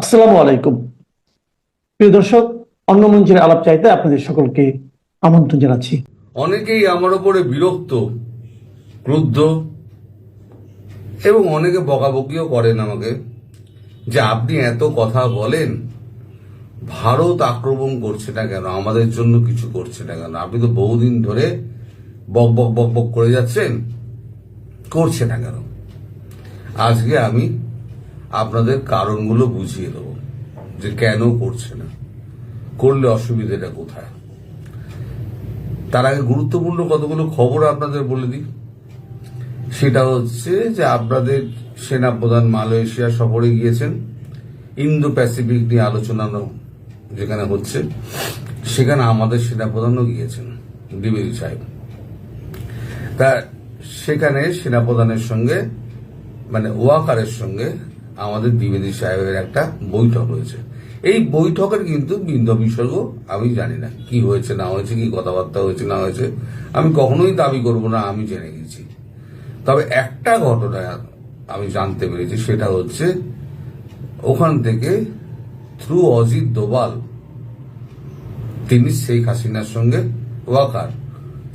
আসসালামু আলাইকুম। প্রিয় দর্শক, অন্য মঞ্চের আলাপ চাইতে আপনাদের সকলকে আমন্ত্রণ জানাচ্ছি। অনেকেই আমার ওপরে বিরক্ত, ক্রুদ্ধ এবং অনেকে বকাবকিও করেন আমাকে যে আপনি এত কথা বলেন, ভারত আক্রমণ করছে না কেন? আমাদের জন্য কিছু করছে না কেন? আপনি তো বহুদিন ধরে বক বক বক বক করে যাচ্ছেন, করছে না কেন? আজকে আমি আপনাদের কারণগুলো বুঝিয়ে দেবো যে কেন করছে না। করলে অসুবিধাটা কোথায়? তার আগে গুরুত্বপূর্ণ কতগুলো খবর আপনাদের বলে দিই। সেটা হচ্ছে যে আপনাদের সেনাপ্রধান মালয়েশিয়া সফরে গিয়েছেন। ইন্দো প্যাসিফিক নিয়ে আলোচনা যেখানে হচ্ছে, সেখানে আমাদের সেনাপ্রধানও গিয়েছেন দ্বিবেদী সাহেব। তা সেখানে সেনাপ্রধানের সঙ্গে মানে ওয়াকারের সঙ্গে আমাদের দ্বিবেদী সাহেবের একটা বৈঠক হয়েছে। এই বৈঠকের কিন্তু বিন্দু বিসর্গ আমি জানি না। কি হয়েছে, না হয়েছে, কি কথাবার্তা হয়েছে, না হয়েছে, আমি কখনোই দাবি করব না, আমি জেনে গেছি। তবে একটা ঘটনা আমি জানতে পেরেছি, সেটা হচ্ছে ওখান থেকে থ্রু অজিত দোবাল, তিনি শেখ হাসিনার সঙ্গে ওয়াকার।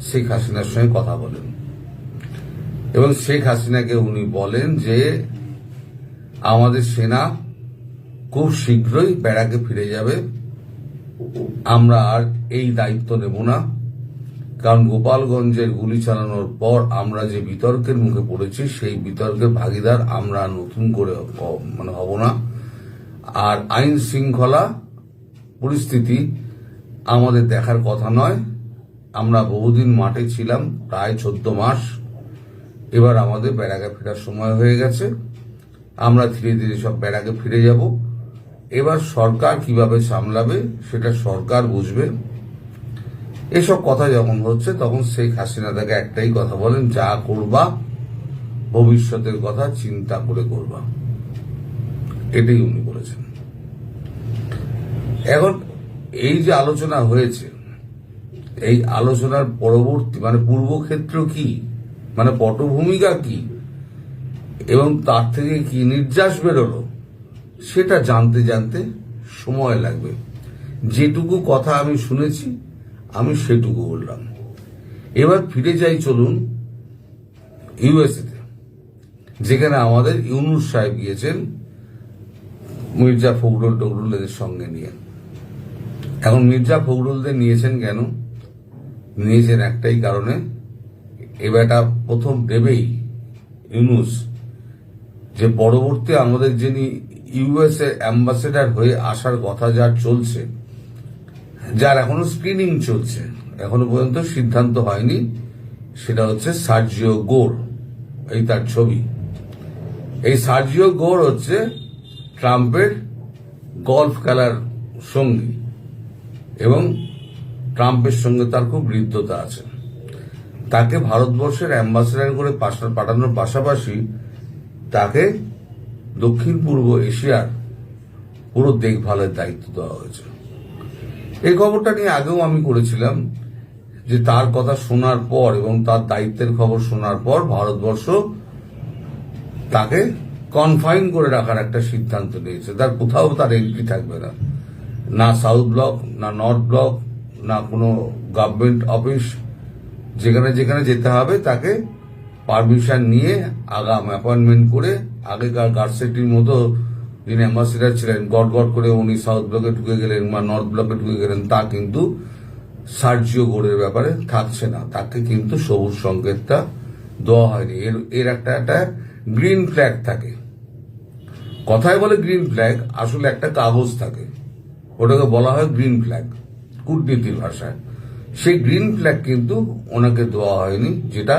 শেখ হাসিনার সঙ্গে কথা বলেন। এবং শেখ হাসিনাকে উনি বলেন যে আমাদের সেনা খুব শীঘ্রই ব্যারাকে ফিরে যাবে। আমরা আর এই দায়িত্ব নেব না। কারণ গোপালগঞ্জের গুলি চালানোর পর আমরা যে বিতর্কের মুখে পড়েছি, সেই বিতর্কের ভাগিদার আমরা নতুন করে মানে হব না। আর আইন শৃঙ্খলা পরিস্থিতি আমাদের দেখার কথা নয়। আমরা বহুদিন মাঠে ছিলাম, প্রায় চোদ্দ মাস। এবার আমাদের ব্যারাকে ফেরার সময় হয়ে গেছে। আমরা ধীরে ধীরে সব ব্যারাকে ফিরে যাব। এবার সরকার কীভাবে সামলাবে, সেটা সরকার বুঝবে। এসব কথা যখন হচ্ছে, তখন শেখ হাসিনা তাকে একটাই কথা বলেন, যা করবা, ভবিষ্যতের কথা চিন্তা করে করবা। এটাই উনি বলেছেন। এখন এই যে আলোচনা হয়েছে, এই আলোচনার পরবর্তী মানে পূর্বক্ষেত্র কি? মানে পটভূমিকা কি? এবং তার থেকে কি নির্যাস বেরোলো, সেটা জানতে জানতে সময় লাগবে। যেটুকু কথা আমি শুনেছি, আমি সেটুকু বললাম। এবার ফিরে যাই চলুন ইউএসএতে, যেখানে আমাদের ইউনুস সাহেব গিয়েছেন মির্জা ফখরুল টখরুলদের সঙ্গে নিয়ে। এখন মির্জা ফখরুলদের নিয়েছেন কেন? নিয়েছেন একটাই কারণে এবারটা প্রথম দেবেই ইউনুস যে পরবর্তী আমাদের যিনি ইউএসএ অ্যাম্বাসেডার হয়ে আসার কথা যার চলছে, যার এখনও স্ক্রিনিং চলছে, এখনও পর্যন্ত সিদ্ধান্ত হয়নি, সেটা হচ্ছে সার্জিও গোর, এই তার ছবি। এই সার্জিও গোর হচ্ছে ট্রাম্পের গলফ খেলার সঙ্গী এবং ট্রাম্পের সঙ্গে তার খুব হৃদ্যতা আছে। তাকে ভারতবর্ষের অ্যাম্বাসেডার করে পাঠানোর পাশাপাশি তাকে দক্ষিণ পূর্ব এশিয়ার পুরো দেখভালের দায়িত্ব দেওয়া হয়েছে এই খবরটা নিয়ে আগেও আমি করেছিলাম যে তার কথা শোনার পর এবং তার দায়িত্বের খবর শোনার পর ভারতবর্ষ তাকে কনফাইন করে রাখার একটা সিদ্ধান্ত নিয়েছে। তার কোথাও তার এন্ট্রি থাকবে না। না সাউথ ব্লক না নর্থ ব্লক না কোনো গভর্নমেন্ট অফিস যেখানে যেখানে যেতে হবে তাকে পারমিশন নিয়ে আগাম অ্যাপয়েন্টমেন্ট করে আগেকার গার্সেটির মতো যিনি অ্যাম্বাসিডার ছিলেন, গট গট করে উনি সাউথ ব্লকে ঢুকে গেলেন বা নর্থ ব্লকে ঢুকে গেলেন, তা কিন্তু সার্জিও গোড়ের ব্যাপারে থাকছে না। তাকে কিন্তু সবুজ সংকেতটা দেওয়া হয়নি। এর এর একটা একটা গ্রিন ফ্ল্যাগ থাকে। কথায় বলে গ্রিন ফ্ল্যাগ আসলে একটা কাগজ থাকে। ওটাকে বলা হয় গ্রিন ফ্ল্যাগ কূটনীতির ভাষায়। সেই গ্রিন ফ্ল্যাগ কিন্তু ওনাকে দেওয়া হয়নি, যেটা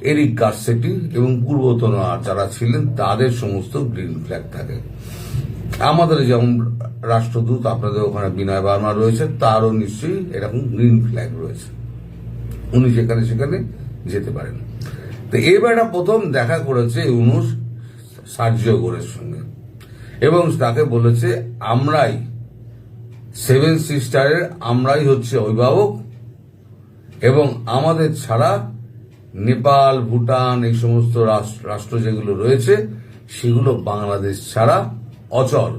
এরিক গার্সেটি এবং পূর্বতন যারা ছিলেন, তাদের সমস্ত গ্রিন ফ্ল্যাগ থাকে। আমাদের যেমন রাষ্ট্রদূত, আপনাদের ওখানে বিনয় বার্মা রয়েছে, তারও নিশ্চয়ই এরকম গ্রিন ফ্ল্যাগ রয়েছে। উনি যেখানে সেখানে যেতে পারেন। তো এবারে প্রথম দেখা করেছে ইউনুস সার্জিও গোরের সঙ্গে। এবং তাকে বলেছে, আমরাই, সেভেন সিস্টারের আমরাই হচ্ছে অভিভাবক এবং আমাদের ছাড়া নেপাল, ভুটান এই সমস্ত রাষ্ট্র যেগুলো রয়েছে, সেগুলো বাংলাদেশ ছাড়া অচল।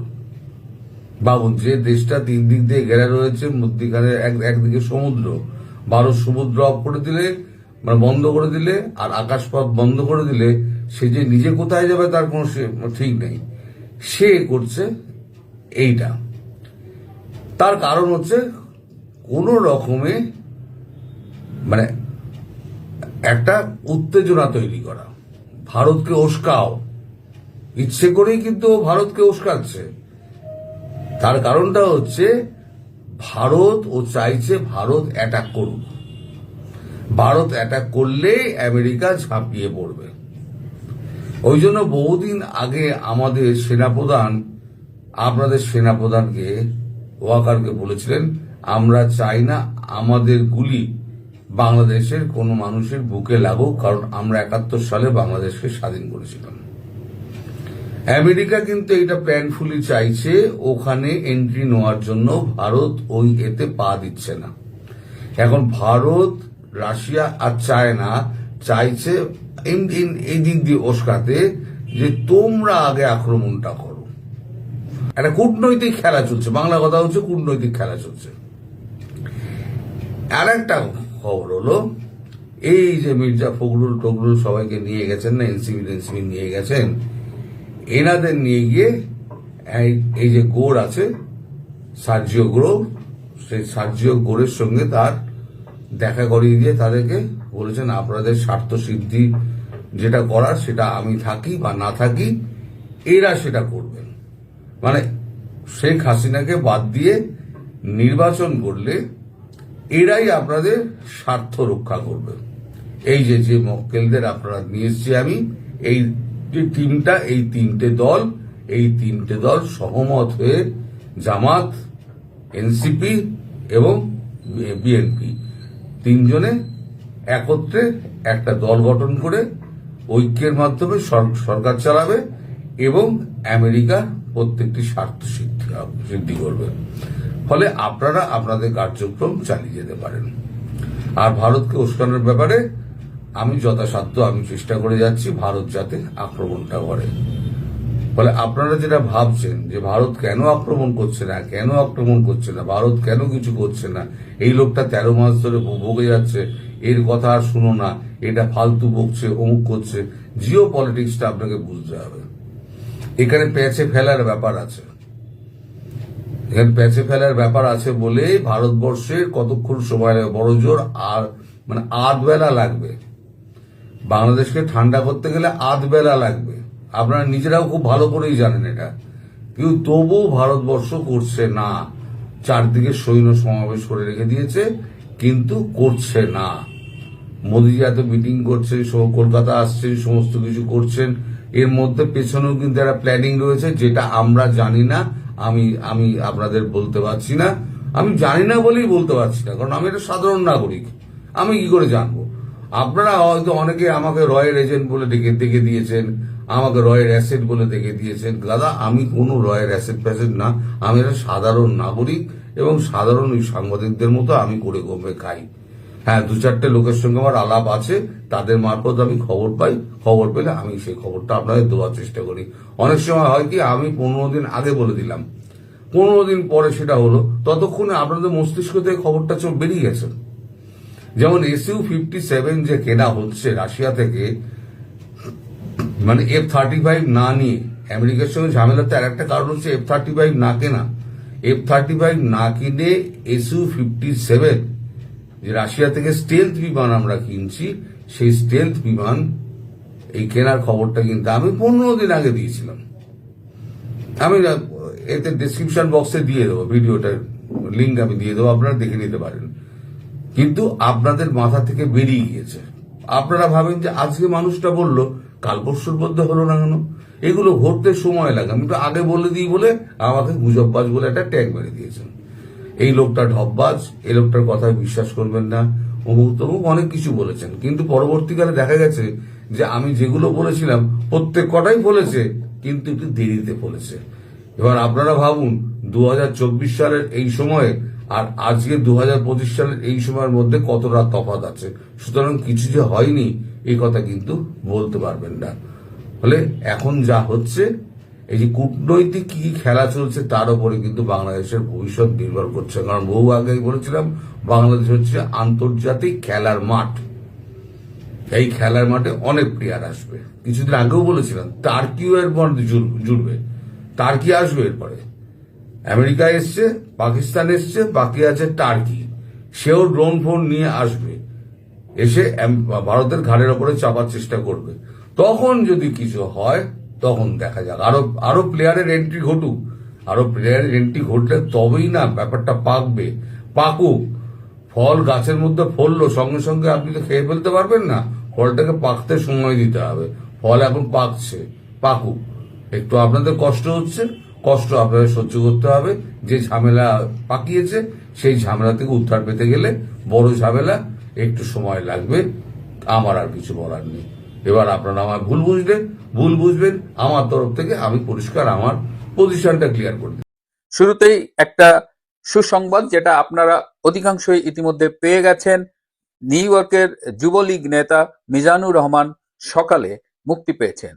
ভাবুন যে দেশটা তিন দিক দিয়ে ঘেরা রয়েছে, মধ্যিখানে এক, একদিকে সমুদ্র। বারো সমুদ্র অফ করে দিলে মানে বন্ধ করে দিলে, আর আকাশপথ বন্ধ করে দিলে, সে যে নিজে কোথায় যাবে তার কোনো ঠিক নেই। সে করছে এইটা। তার কারণ হচ্ছে কোন রকমে মানে একটা উত্তেজনা তৈরি করা। ভারতকে উস্কাও। ইচ্ছে করেই কিন্তু ভারতকে উস্কাচ্ছে। তার কারণটা হচ্ছে, ভারত ও চাইছে ভারত অ্যাটাক করুক। ভারত অ্যাটাক করলে আমেরিকা ঝাঁপিয়ে পড়বে। ওই জন্য বহুদিন আগে আমাদের সেনাপ্রধান, আপনাদের সেনাপ্রধানকে, ওয়াকারকে বলেছিলেন, আমরা চাই না আমাদের গুলি বাংলাদেশের কোনো মানুষের বুকে লাগুক, কারণ আমরা একাত্তর সালে বাংলাদেশকে স্বাধীন করেছিলাম। আমেরিকা কিন্তু এটা প্ল্যানফুলি চাইছে, ওখানে এন্ট্রি নেওয়ার জন্য। ভারত ওই এতে পা দিচ্ছে না। এখন ভারত, রাশিয়া আর চায়না চাইছে এই- দিক দিয়ে ওস্কাতে যে তোমরা আগে আক্রমণটা করো। একটা কূটনৈতিক খেলা চলছে। বাংলা কথা হচ্ছে কূটনৈতিক খেলা চলছে। আর একটা খবর হলো, এই যে মির্জা ফখরুল টখরুল সবাইকে নিয়ে গেছেন না এনসিবি এনসিবি নিয়ে গেছেন, এনাদের নিয়ে গিয়ে এই- যে গোড় আছে সার্জিও গ্রো, সেই সার্জিও গোড়ের সঙ্গে তার দেখা করিয়ে দিয়ে তাদেরকে বলেছেন, আপনাদের স্বার্থ সিদ্ধি যেটা করার সেটা আমি থাকি বা না থাকি, এরা সেটা করবেন। মানে শেখ হাসিনাকে বাদ দিয়ে নির্বাচন করলে এরাই আপনাদের স্বার্থ রক্ষা করবে। এই যে যে মক্কেলদের আপনারা নিয়ে আমি, এই যে টিমটা এই তিনটে দল, এই তিনটে দল সহমত হয়ে জামাত, এনসিপি এবং বিএনপি তিনজনে একত্রে একটা দল গঠন করে ঐক্যের মাধ্যমে সরকার চালাবে এবং আমেরিকা প্রত্যেকটি স্বার্থ সিদ্ধি করবে। ফলে আপনারা আপনাদের কার্যক্রম চালিয়ে যেতে পারেন। আর ভারতকে উস্কানোর ব্যাপারে আমি যথাসাধ্য আমি চেষ্টা করে যাচ্ছি ভারত যাতে আক্রমণটা করে। ফলে আপনারা যেটা ভাবছেন যে ভারত কেন আক্রমণ করছে না, কেন আক্রমণ করছে না, ভারত কেন কিছু করছে না, এই লোকটা তেরো মাস ধরে ভোগে যাচ্ছে, এর কথা আর শুনো না, এটা ফালতু বকছে, অমুক করছে, জিও পলিটিক্সটা আপনাকে বুঝতে হবে। এখানে প্যাচে ফেলার ব্যাপার আছে। এখানে প্যাচে ফেলার ব্যাপার আছে বলে ভারতবর্ষের কতক্ষণ সময় লাগবে? বড় জোর আর মানে আধ বেলা লাগবে। বাংলাদেশকে ঠান্ডা করতে গেলে আধ বেলা লাগবে। আপনারা নিজেরাও খুব ভালো করেই জানেন এটা। কিন্তু তবুও ভারতবর্ষ করছে না। চারদিকে সৈন্য সমাবেশ করে রেখে দিয়েছে, কিন্তু করছে না। মোদীজি এত মিটিং করছেন কলকাতা আসছেন, সমস্ত কিছু করছেন, এর মধ্যে পেছনেও কিন্তু একটা প্ল্যানিং রয়েছে, যেটা আমরা জানি না। আমি আমি আপনাদের বলতে পারছি না। আমি জানি না বলেই বলতে পারছি না, কারণ আমি একটা সাধারণ নাগরিক। আমি কি করে জানব? আপনারা হয়তো অনেকে আমাকে রয়ের এজেন্ট বলে ডেকে ডেকে দিয়েছেন, আমাকে রয়ের অ্যাসেট বলে ডেকে দিয়েছেন। দাদা, আমি কোনো রয়ের অ্যাসেট ফ্যাসেট না, আমি একটা সাধারণ নাগরিক এবং সাধারণ ওই সাংবাদিকদের মতো আমি করে কমে খাই। হ্যাঁ দু চারটে লোকের সঙ্গে আমার আলাপ আছে, তাদের মারফত আমি খবর পাই। খবর পেলে আমি সেই খবরটা আপনাদের দেওয়ার চেষ্টা করি। অনেক সময় হয় কি, আমি পনেরো দিন আগে বলে দিলাম। পনেরো দিন পরে সেটা হলো, ততক্ষণে আপনাদের মস্তিষ্ক থেকে খবরটা চোখ বেরিয়ে গেছে। যেমন এসইউ ফিফটি সেভেন যে কেনা হচ্ছে রাশিয়া থেকে মানে এফ থার্টি ফাইভ না নিয়ে, আমেরিকার সঙ্গে ঝামেলাতে আর একটা কারণ হচ্ছে এফ থার্টি ফাইভ না কেনা। এফ থার্টি ফাইভ না কিনে এসইউ ফিফটি সেভেন যে রাশিয়া থেকে স্টেলথ বিমান আমরা কিনছি, সেই স্টেলথ বিমান, এই কেনার খবরটা কিন্তু আমি পনেরো দিন আগে দিয়েছিলাম। আমি এতে ডিসক্রিপশন বক্সে দিয়ে দেবো, ভিডিওটার লিঙ্ক আমি দিয়ে দেবো, আপনারা দেখে নিতে পারেন। কিন্তু আপনাদের মাথা থেকে বেরিয়ে গিয়েছে। আপনারা ভাবেন যে আজকে মানুষটা বলল, কাল পরশুর মধ্যে হলো না কেন? এগুলো ঘটতে সময় লাগে। আমি তো আগে বলে দিই বলে আমাকে গুজববাজ বলে একটা ট্যাগ মেরে দিয়েছেন। এই লোকটা ঢপবাজ এই লোকটার কথা বিশ্বাস করবেন না। অমুক তমুক অনেক কিছু বলেছেন। কিন্তু পরবর্তীকালে দেখা গেছে যে আমি যেগুলো বলেছিলাম, প্রত্যেক কটাই বলেছে কিন্তু একটু দেরিতে বলেছে এবার আপনারা ভাবুন দু হাজার চব্বিশ সালের এই সময়ে আর আজকে দু হাজার পঁচিশ সালের এই সময়ের মধ্যে কতটা তফাৎ আছে। সুতরাং কিছু যে হয়নি এই কথা কিন্তু বলতে পারবেন না। ফলে এখন যা হচ্ছে এই যে কূটনৈতিক কি খেলা চলছে তার উপরে কিন্তু বাংলাদেশের ভবিষ্যৎ নির্ভর করছে। কারণ বহু আগেই বলেছিলাম, বাংলাদেশ হচ্ছে আন্তর্জাতিক খেলার মাঠ। এই খেলার মাঠে অনেক প্লেয়ার আসবে। কিছুদিন আগেও বলেছিলাম টার্কিও এর জুড়- জুড়বে। টার্কি আসবে এরপরে। আমেরিকা এসছে, পাকিস্তান এসছে, বাকি আছে টার্কি সেও ড্রোন ফোন নিয়ে আসবে। এসে ভারতের ঘাড়ের ওপরে চাপার চেষ্টা করবে। তখন যদি কিছু হয় তখন দেখা যাক। আরও আরও প্লেয়ারের এন্ট্রি ঘটুক। আরও প্লেয়ারের এন্ট্রি ঘটলে তবেই না ব্যাপারটা পাকবে। পাকুক। ফল গাছের মধ্যে ফললো, সঙ্গে সঙ্গে আপনি তো খেয়ে ফেলতে পারবেন না। ফলটাকে পাকতে সময় দিতে হবে। ফল এখন পাকছে, পাকুক। একটু আপনাদের কষ্ট হচ্ছে, কষ্ট আপনাদের সহ্য করতে হবে। যে ঝামেলা পাকিয়েছে, সেই ঝামেলা থেকে উদ্ধার পেতে গেলে বড় ঝামেলা, একটু সময় লাগবে। আমার আর কিছু বলার নেই। এবার আপনারা আমার ভুল বুঝলেন ভুল বুঝবেন, আমার তরফ থেকে আমি পরিষ্কার আমার পজিশনটা ক্লিয়ার করে দিই শুরুতেই একটা সুসংবাদ যেটা আপনারা অধিকাংশই ইতিমধ্যে পেয়ে গেছেন। নিউ ইয়র্কের যুবলীগ নেতা মিজানুর রহমান সকালে মুক্তি পেয়েছেন।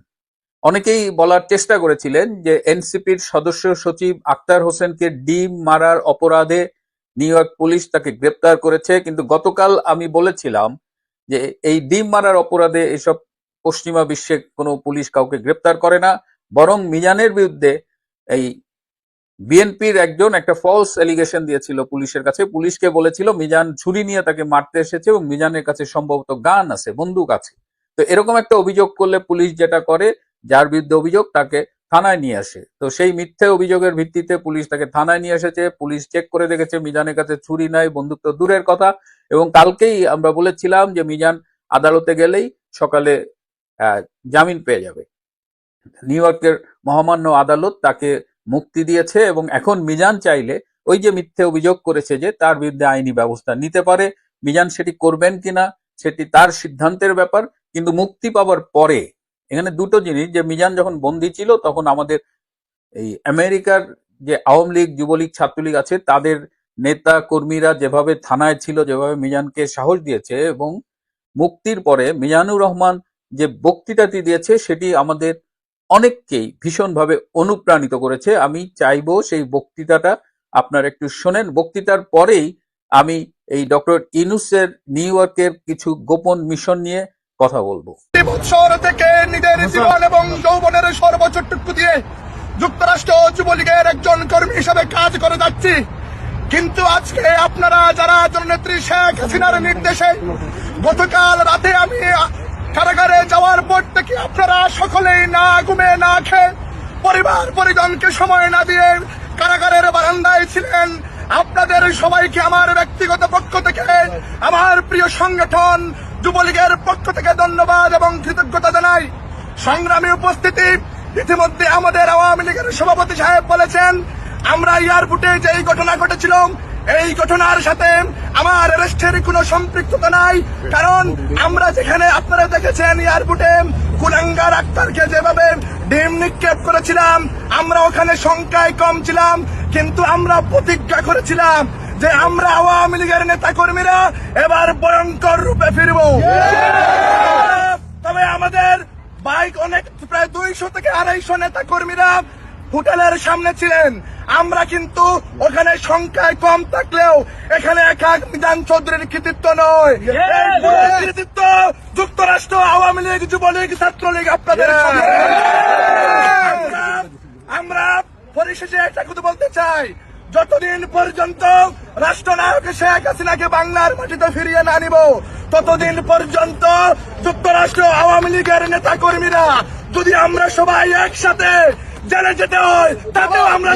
অনেকেই বলার চেষ্টা করেছিলেন যে এনসিপির সদস্য সচিব আক্তার হোসেনকে ডিম মারার অপরাধে নিউ ইয়র্ক পুলিশ তাকে গ্রেপ্তার করেছে, কিন্তু গতকাল আমি বলেছিলাম যে এই ডিম মারার অপরাধে এসব পশ্চিমা বিশ্বে কোনো পুলিশ কাউকে গ্রেপ্তার করে না, বরং মিজানের বিরুদ্ধে এই বিএনপির একজন একটা ফলস এলিগেশন দিয়েছিল পুলিশের কাছে। পুলিশকে বলেছিল, মিজান ছুরি নিয়ে তাকে মারতে এসেছে এবং মিজানের কাছে সম্ভবত গান আছে, বন্দুক আছে। তো এরকম একটা অভিযোগ করলে পুলিশ যেটা করে, যার বিরুদ্ধে অভিযোগ তাকে থানায় নিয়ে আসে। তো সেই মিথ্যে অভিযোগের ভিত্তিতে পুলিশ তাকে থানায় নিয়ে এসেছে। পুলিশ চেক করে দেখেছে মিজানের কাছে ছুরি নাই, বন্দুক তো দূরের কথা। এবং কালকেই আমরা বলেছিলাম যে মিজান আদালতে গেলেই সকালে জামিন পেয়ে যাবে। নিউ ইয়র্কের মহামান্য আদালত তাকে মুক্তি দিয়েছে এবং এখন মিজান চাইলে ওই যে মিথ্যে অভিযোগ করেছে যে তার বিরুদ্ধে আইনি ব্যবস্থা নিতে পারে, মিজান সেটি করবেন কিনা সেটি তার সিদ্ধান্তের ব্যাপার, কিন্তু মুক্তি পাওয়ার পরে এখানে দুটো জিনিস, যে মিজান যখন বন্দী ছিল তখন আমাদের এই আমেরিকার যে আওয়ামী লীগ, যুবলীগ, ছাত্রলীগ আছে, তাদের নেতা কর্মীরা যেভাবে থানায় ছিল, যেভাবে মিজানকে সাহস দিয়েছে এবং মুক্তির পরে মিজানুর রহমান যে বক্তৃতাটি দিয়েছে সেটি আমাদের অনেককেই ভীষণভাবে অনুপ্রাণিত করেছে। আমি চাইব সেই বক্তৃতাটা আপনারা একটু শোনেন। বক্তৃতার পরেই আমি এই ডক্টর ইনুসের নিউ ইয়র্কের কিছু গোপন মিশন নিয়ে কথা বলব। বৎসর থেকে নিজের জীবন এবং যৌবনের সর্বোচ্চটুকু দিয়ে যুক্তরাষ্ট্র যুবলীগের একজন কর্মী হিসেবে কাজ করে যাচ্ছি। কিন্তু আজকে আপনারা যারা জননেত্রী শেখ হাসিনার নির্দেশে গতকাল রাতে আমি কারাগারে যাওয়ার পর থেকে আপনারা সকলেই না ঘুমে, না খেয়ে পরিবার, পরিজনকে সময় না দিয়ে কারাগারের বারান্দায় ছিলেন। আপনাদের সবাইকে আমার ব্যক্তিগত পক্ষ থেকে, আমার প্রিয় সংগঠন যুবলীগের পক্ষ থেকে ধন্যবাদ এবং কৃতজ্ঞতা জানাই। সংগ্রামী উপস্থিতি, ইতিমধ্যে আমাদের আওয়ামী লীগের সভাপতি সাহেব বলেছেন, আমরা এয়ারপোর্টে যে ঘটনা ঘটেছিল এই ঘটনার সাথে আমার অ্যারেস্টের কোনো সম্পৃক্ততা নাই। কারণ আমরা যেখানে আপনারা দেখেছেন এয়ারপোর্টে কুলাঙ্গার আক্তারকে যেভাবে ডিম নিক্ষেপ করেছিলাম, আমরা ওখানে সংখ্যায় কম ছিলাম, কিন্তু আমরা প্রতিজ্ঞা করেছিলাম যে আমরা আওয়ামী লীগের নেতা কর্মীরা এবার ভয়ঙ্কর রূপে ফিরব। তবে আমাদের বাইক অনেক, প্রায় দুইশো থেকে আড়াইশো নেতা কর্মীরা হোটেলের সামনে ছিলেন। আমরা কিন্তু ওখানে সংখ্যায় কম থাকলেও এখানে একা বিধান চৌধুরীর কৃতিত্ব নয়। কৃতিত্ব যুক্তরাষ্ট্র আওয়ামী লীগ যুবলীগ ছাত্রলীগ আপনাদের আমরা- আমরা পরিশেষে একটা কথা বলতে চাই। যতদিন পর্যন্ত রাষ্ট্রনায়ক শেখ হাসিনাকে বাংলার মাটিতে ফিরিয়ে না নিব ততদিন পর্যন্ত যুক্তরাষ্ট্র আওয়ামী লীগের নেতা কর্মীরা যদি আমরা সবাই একসাথে জেলে যেতে হয়, তাতেও আমরা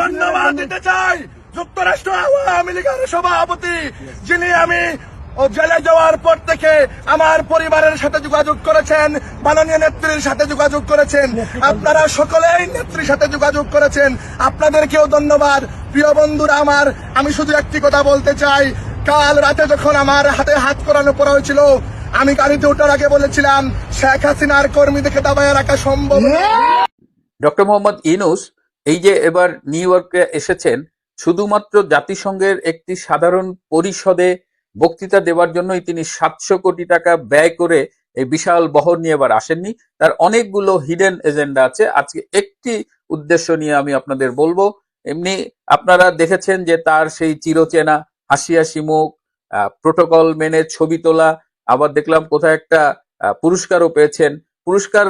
ধন্যবাদ দিতে চাই, যুক্তরাষ্ট্র আওয়ামী লীগের সভাপতি, যিনি আমি জেলে যাওয়ার পর থেকে আমার পরিবারের সাথে যোগাযোগ করেছেন, মাননীয় নেত্রীর সাথে যোগাযোগ করেছেন। আপনারা সকলেই নেত্রীর সাথে যোগাযোগ করেছেন। আপনাদেরকেও ধন্যবাদ। প্রিয় বন্ধুরা আমার, আমি শুধু একটি কথা বলতে চাই কাল রাতে যখন আমার হাতে হাত করানো পড়া হয়েছিল, আমি গাড়িতে ওঠার আগে বলেছিলাম, শেখ হাসিনার কর্মীদেরকে দাবায় রাখা সম্ভব ডক্টর মোহাম্মদ ইনুস এই যে এবার নিউ ইয়র্কে এসেছেন, শুধুমাত্র জাতিসংঘের একটি সাধারণ পরিষদে বক্তৃতা দেওয়ার জন্যই তিনি সাতশো কোটি টাকা ব্যয় করে এই বিশাল বহর নিয়ে এবার আসেননি। তার অনেকগুলো হিডেন এজেন্ডা আছে। আজকে একটি উদ্দেশ্য নিয়ে আমি আপনাদের বলব। এমনি আপনারা দেখেছেন যে তার সেই চিরচেনা হাসি হাসি মুখ প্রোটোকল মেনে ছবি তোলা, আবার দেখলাম কোথায় একটা পুরস্কারও পেয়েছেন। পুরস্কার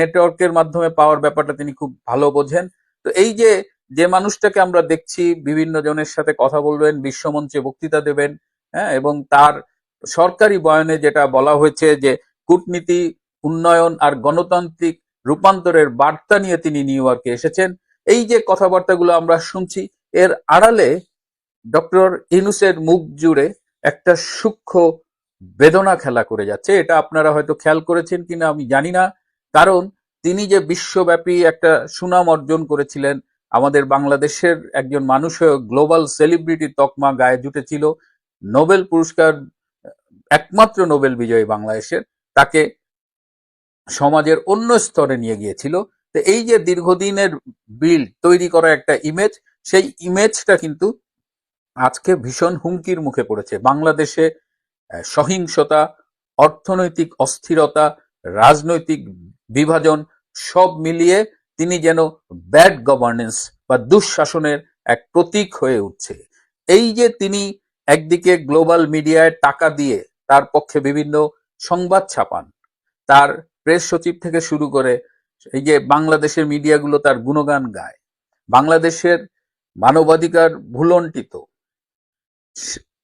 নেটওয়ার্কের মাধ্যমে পাওয়ার ব্যাপারটা তিনি খুব ভালো বোঝেন। তো এই যে যে মানুষটাকে আমরা দেখছি, বিভিন্ন জনের সাথে কথা বলবেন, বিশ্বমঞ্চে বক্তৃতা দেবেন হ্যাঁ এবং তার সরকারি বয়ানে যেটা বলা হয়েছে যে, কূটনীতি, উন্নয়ন আর গণতান্ত্রিক রূপান্তরের বার্তা নিয়ে তিনি নিউ ইয়র্কে এসেছেন। এই যে কথাবার্তাগুলো আমরা শুনছি, এর আড়ালে ডক্টর ইনুসের মুখ জুড়ে একটা সূক্ষ্ম বেদনা খেলা করে যাচ্ছে। এটা আপনারা হয়তো খেয়াল করেছেন কিনা আমি জানি না। কারণ তিনি যে বিশ্বব্যাপী একটা সুনাম অর্জন করেছিলেন, আমাদের বাংলাদেশের একজন মানুষ হয়ে গ্লোবাল সেলিব্রিটি তকমা গায়ে জুটেছিল। নোবেল পুরস্কার, একমাত্র নোবেল বিজয়ী বাংলাদেশের, তাকে সমাজের অন্য স্তরে নিয়ে গিয়েছিল। তো এই যে দীর্ঘদিনের বিল তৈরি করা একটা ইমেজ সেই ইমেজটা কিন্তু আজকে ভীষণ হুমকির মুখে পড়েছে। বাংলাদেশে সহিংসতা, অর্থনৈতিক অস্থিরতা, রাজনৈতিক বিভাজন, সব মিলিয়ে তিনি যেন ব্যাড গভর্নেন্স বা দুঃশাসনের এক প্রতীক হয়ে উঠছে। এই যে তিনি একদিকে গ্লোবাল মিডিয়ায় টাকা দিয়ে তার পক্ষে বিভিন্ন সংবাদ ছাপান, তার প্রেস সচিব থেকে শুরু করে এই যে বাংলাদেশের মিডিয়াগুলো তার গুণগান গায়, বাংলাদেশের মানবাধিকার ভুলন্টিত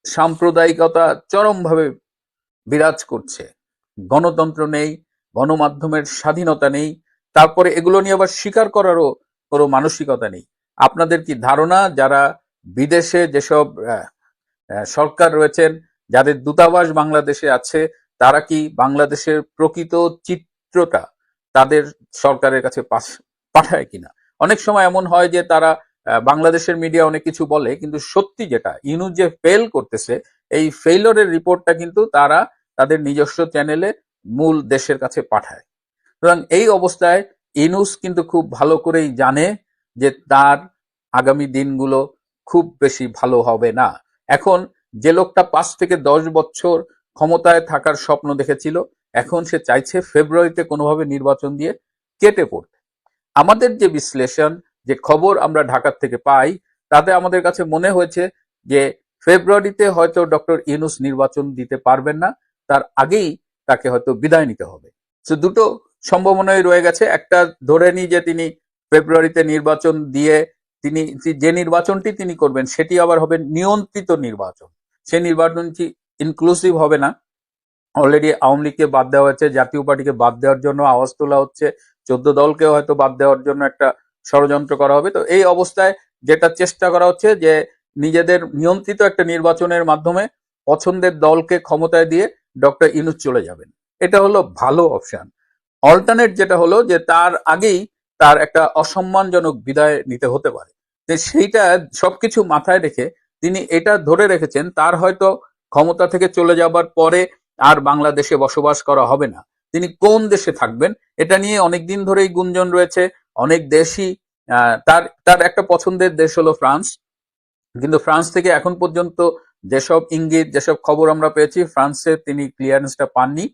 সাম্প্রদায়িকতা চরমভাবে বিরাজ করছে। গণতন্ত্র নেই, গণমাধ্যমের স্বাধীনতা নেই, তারপরে এগুলো নিয়ে আবার স্বীকার করারও কোনো মানসিকতা নেই। আপনাদের কি ধারণা যারা বিদেশে যেসব সরকার রয়েছেন, যাদের দূতাবাস বাংলাদেশে আছে, তারা কি বাংলাদেশের প্রকৃত চিত্রটা তাদের সরকারের কাছে পাঠায় কিনা? অনেক সময় এমন হয় যে তারা বাংলাদেশের মিডিয়া অনেক কিছু বলে, কিন্তু সত্যি যেটা, ইনু যে ফেল করতেছে, এই ফেইলরের রিপোর্টটা কিন্তু তারা তাদের নিজস্ব চ্যানেলে মূল দেশের কাছে পাঠায়। সুতরাং এই অবস্থায় ইনুস কিন্তু খুব ভালো করেই জানে যে তার আগামী দিনগুলো খুব বেশি ভালো হবে না। এখন যে লোকটা পাঁচ থেকে দশ বছর ক্ষমতায় থাকার স্বপ্ন দেখেছিল, এখন সে চাইছে ফেব্রুয়ারিতে কোনোভাবে নির্বাচন দিয়ে কেটে পড়তে। আমাদের যে বিশ্লেষণ যে খবর আমরা ঢাকার থেকে পাই, তাতে আমাদের কাছে মনে হয়েছে যে ফেব্রুয়ারিতে হয়তো ডক্টর ইউনুস নির্বাচন দিতে পারবেন না, তার আগেই তাকে হয়তো বিদায় নিতে হবে। তো দুটো সম্ভাবনাই রয়ে গেছে। একটা ধরে নিই যে তিনি ফেব্রুয়ারিতে নির্বাচন দিয়ে তিনি, যে নির্বাচনটি তিনি করবেন, সেটি আবার হবে নিয়ন্ত্রিত নির্বাচন। সেই নির্বাচনটি ইনক্লুসিভ হবে না। অলরেডি আওয়ামী লীগকে বাদ দেওয়া হয়েছে, জাতীয় পার্টিকে বাদ দেওয়ার জন্য আওয়াজ তোলা হচ্ছে। চোদ্দ দলকে হয়তো বাদ দেওয়ার জন্য একটা ষড়যন্ত্র করা হবে। তো এই অবস্থায় যেটা চেষ্টা করা হচ্ছে যে নিজেদের নিয়ন্ত্রিত একটা নির্বাচনের মাধ্যমে পছন্দের দলকে ক্ষমতায় দিয়ে ডক্টর ইনুস চলে যাবেন। এটা হলো ভালো অপশন। অল্টারনেট যেটা হলো যে তার আগেই তার একটা অসম্মানজনক বিদায় নিতে হতে পারে। যে সেইটা সবকিছু মাথায় রেখে তিনি এটা ধরে রেখেছেন, তার হয়তো ক্ষমতা থেকে চলে যাবার পরে আর বাংলাদেশে বসবাস করা হবে না। তিনি কোন দেশে থাকবেন, এটা নিয়ে অনেকদিন ধরেই গুঞ্জন রয়েছে। অনেক দেশই তার তার একটা পছন্দের দেশ হলো ফ্রান্স। কিন্তু ফ্রান্স থেকে এখন পর্যন্ত যেসব ইঙ্গিত যেসব খবর আমরা পেয়েছি ফ্রান্সে তিনি ক্লিয়ারেন্সটা পাননি।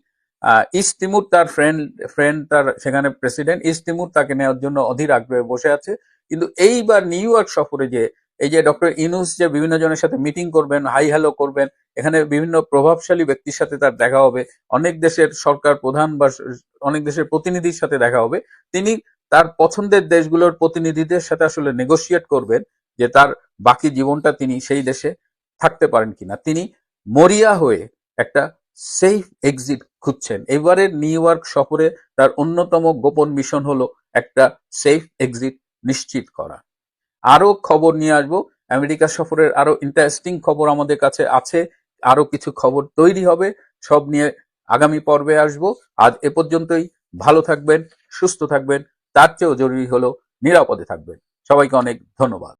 আহ, ইস্ট তিমুর তার ফ্রেন্ড ফ্রেন্ড তার সেখানে প্রেসিডেন্ট ইস্ট তিমুর তাকে নেওয়ার জন্য অধীর আগ্রহে বসে আছে। কিন্তু এইবার নিউ ইয়র্ক সফরে যে এই যে ডক্টর ইনুস যে বিভিন্ন জনের সাথে মিটিং করবেন হাই হ্যালো করবেন এখানে বিভিন্ন প্রভাবশালী ব্যক্তির সাথে তার দেখা হবে। অনেক দেশের সরকার প্রধান বা অনেক দেশের প্রতিনিধির সাথে দেখা হবে। তিনি তার পছন্দের দেশগুলোর প্রতিনিধিদের সাথে আসলে নেগোশিয়েট করবেন যে তার বাকি জীবনটা তিনি সেই দেশে থাকতে পারেন কিনা। তিনি মরিয়া হয়ে একটা সেফ এক্সিট খুঁজছেন। এবারের নিউ ইয়র্ক সফরে তার অন্যতম গোপন মিশন হলো একটা সেফ এক্সিট নিশ্চিত করা। আরও খবর নিয়ে আসব। আমেরিকা সফরের আরও ইন্টারেস্টিং খবর আমাদের কাছে আছে। আরও কিছু খবর তৈরি হবে, সব নিয়ে আগামী পর্বে আসব। আজ এ পর্যন্তই। ভালো থাকবেন, সুস্থ থাকবেন। তার চেয়েও জরুরি হলো নিরাপদে থাকবেন। সবাইকে অনেক ধন্যবাদ।